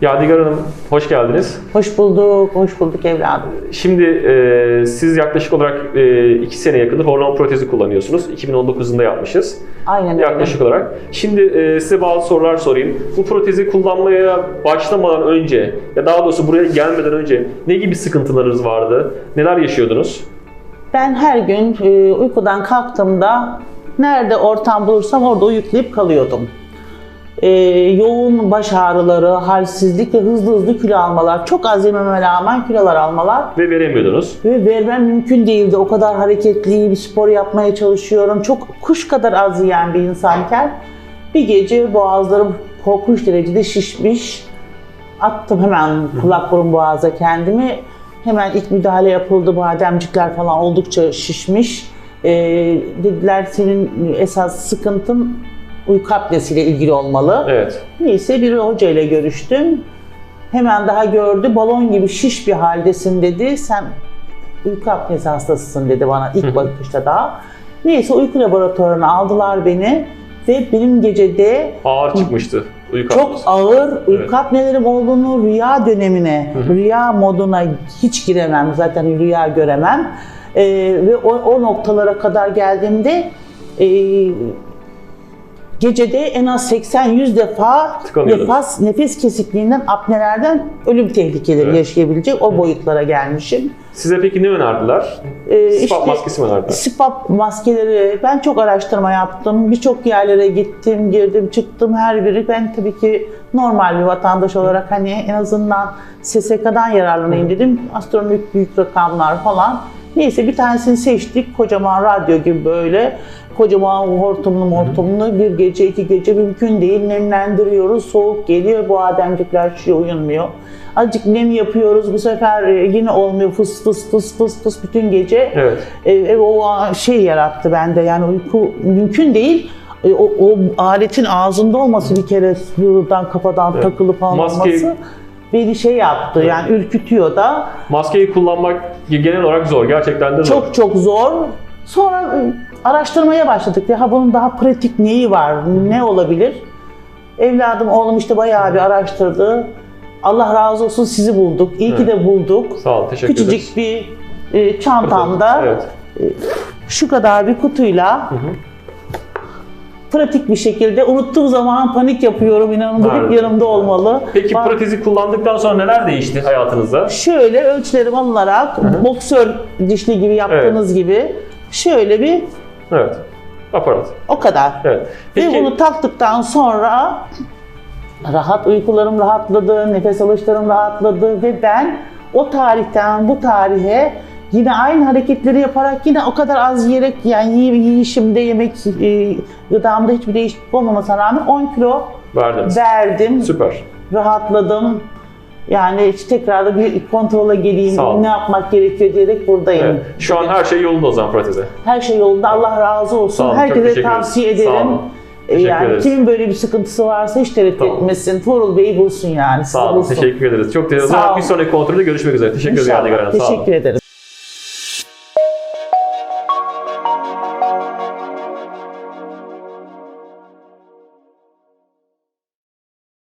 Yadigar Hanım hoş geldiniz. Hoş bulduk, hoş bulduk evladım. Şimdi e, siz yaklaşık olarak e, 2 sene yakındır hormon protezi kullanıyorsunuz. 2019 yılında yapmışız. Aynen öyle. Yaklaşık olarak. Şimdi e, size bazı sorular sorayım. Bu protezi kullanmaya başlamadan önce ya daha doğrusu buraya gelmeden önce ne gibi sıkıntılarınız vardı? Neler yaşıyordunuz? Ben her gün e, uykudan kalktığımda nerede ortam bulursam orada uyuklayıp kalıyordum. E, yoğun baş ağrıları, halsizlik ve hızlı hızlı kilo almalar, çok az yememe rağmen kilolar almalar Ve veremiyordunuz. ve vermem mümkün değildi. O kadar hareketliyim, spor yapmaya çalışıyorum. Çok kuş kadar az yiyen bir insanken bir gece boğazlarım korkunç derecede şişmiş. Attım hemen kulak burun boğaza kendimi. Hemen ilk müdahale yapıldı. Bademcikler falan oldukça şişmiş. Ee, dediler senin esas sıkıntın uyku apnesiyle ilgili olmalı. Evet. Neyse bir hoca ile görüştüm. Hemen daha gördü. Balon gibi şiş bir haldesin dedi. Sen uyku apnesi hastasısın dedi bana ilk bakışta daha. Neyse uyku laboratuvarına aldılar beni ve benim gecede Ağır çıkmıştı. Uyku çok apnesi. ağır uyku Evet. apnelerim olduğunu rüya dönemine, rüya moduna hiç giremem. Zaten rüya göremem. Ee, ve o, o noktalara kadar geldiğimde e, gecede en az 80-100 defa nefes, nefes kesikliğinden, apnelerden ölüm tehlikeleri Evet. yaşayabilecek o boyutlara gelmişim. Size peki ne önerdiler? Ee, Sipap işte- maskesi mi önerdiler? Sipap maskeleri, ben çok araştırma yaptım. Birçok yerlere gittim, girdim, çıktım her biri. Ben tabii ki normal bir vatandaş olarak hani en azından SSK'dan yararlanayım dedim. Astronomik büyük rakamlar falan. Neyse bir tanesini seçtik. Kocaman radyo gibi böyle. Kocaman hortumlu hortumlu bir gece iki gece mümkün değil. Nemlendiriyoruz. Soğuk geliyor. Bu ademcikler şişiyor uyumuyor. Azıcık nem yapıyoruz. Bu sefer yine olmuyor. Fıs fıs fıs fıs fıs bütün gece. Evet. E, e, o şey yarattı bende yani uyku mümkün değil. E, o, o aletin ağzında olması bir kere buradan kafadan Evet. takılıp alınması Maske- beni şey yaptı yani ürkütüyor da Maskeyi kullanmak genel olarak zor. Gerçekten de zor. çok çok zor. Sonra e, araştırmaya başladık. Ya bunun daha pratik neyi var, ne olabilir? Evladım oğlum işte bayağı bir araştırdı. Allah razı olsun sizi bulduk. İyi ki de bulduk. Sağ olun. Teşekkür ederiz. Küçücük bir e, çantamda Evet. şu kadar bir kutuyla pratik bir şekilde unuttuğum zaman panik yapıyorum. İnanın bu hep yanımda olmalı. Peki Bak- protezi kullandıktan sonra neler değişti hayatınızda? Şöyle ölçülerim alınarak boksör dişli gibi yaptığınız gibi şöyle bir Evet. Aparat. o kadar. Evet. Ve Peki bunu taktıktan sonra rahat uykularım rahatladı, nefes alışlarım rahatladı ve ben o tarihten bu tarihe yine aynı hareketleri yaparak yine o kadar az yiyerek yani yiy- yiyişimde yemek e, gıdamda hiçbir değişiklik olmamasına rağmen 10 kilo verdiniz. verdim, Süper. rahatladım. Yani hiç tekrar da bir kontrola geleyim, Sağ ne yapmak gerekiyor diyerek buradayım. Evet. Şu an her şey yolunda o zaman proteze. Her şey yolunda. Allah razı olsun. Sağ olun, Herkese tavsiye ederiz. Sağ ederim. olun. Ee, Teşekkür yani ederiz. kimin böyle bir sıkıntısı varsa hiç tereddüt Tamam. etmesin. Tuğrul Bey'i bulsun yani. Sağ olun. bulsun. Teşekkür ederiz. Çok teşekkür Sağ ederiz. Bir sonraki kontrolde görüşmek üzere. Teşekkür ederiz. Sağ. Teşekkür ederim.